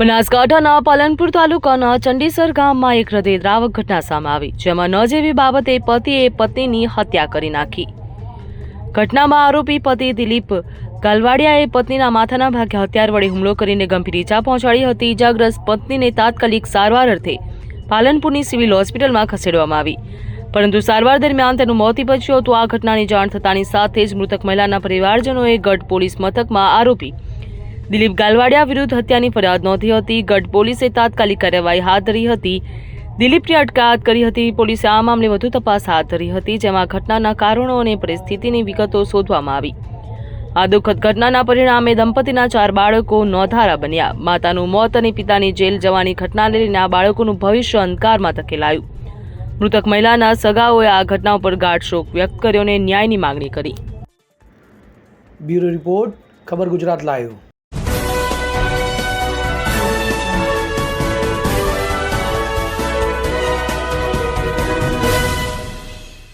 બનાસકાંઠાના પાલનપુર તાલુકાના ચંડીસર ગામમાં એક હૃદયદ્રાવક ઘટના સામે આવી, જેમાં ન જેવી બાબતે પતિએ પત્નીની હત્યા કરી નાખી. ઘટનામાં આરોપી પતિ દિલીપ ગાલવાડિયાએ પત્નીના માથાના ભાગે હથિયાર વડે હુમલો કરીને ગંભીર ઈજા પહોંચાડી હતી. ઇજાગ્રસ્ત પત્નીને તાત્કાલિક સારવાર અર્થે પાલનપુરની સિવિલ હોસ્પિટલમાં ખસેડવામાં આવી. પરંતુ સારવાર દરમિયાન તેનું મોત નીપજ્યું હતું. આ ઘટનાની જાણ થતાની સાથે જ મૃતક મહિલાના પરિવારજનોએ ગઢ પોલીસ મથકમાં આરોપી દિલીપ ગાલવાડિયા વિરુદ્ધ હત્યાની ફરિયાદ નોંધી હતી. ગઢ પોલીસે તાત્કાલિક કાર્યવાહી હાથ ધરી હતી. દિલીપની અટકાયત કરી હતી. પોલીસે આ મામલે વધુ તપાસ હાથ ધરી હતી, જેમાં ઘટનાના કારણો અને પરિસ્થિતિની વિગતો શોધવામાં આવી. આ દુઃખદ ઘટનાના પરિણામે દંપતીના ચાર બાળકો નોંધારા બન્યા. માતાનું મોત અને પિતાની જેલ જવાની ઘટનાને લઈને આ બાળકોનું ભવિષ્ય અંધકારમાં ધકેલાયું. મૃતક મહિલાના સગાઓએ આ ઘટના ઉપર ગાઢ શોક વ્યક્ત કર્યો અને ન્યાયની માંગણી કરી. બ્યુરો રિપોર્ટ, ખબર ગુજરાત લાઈવ.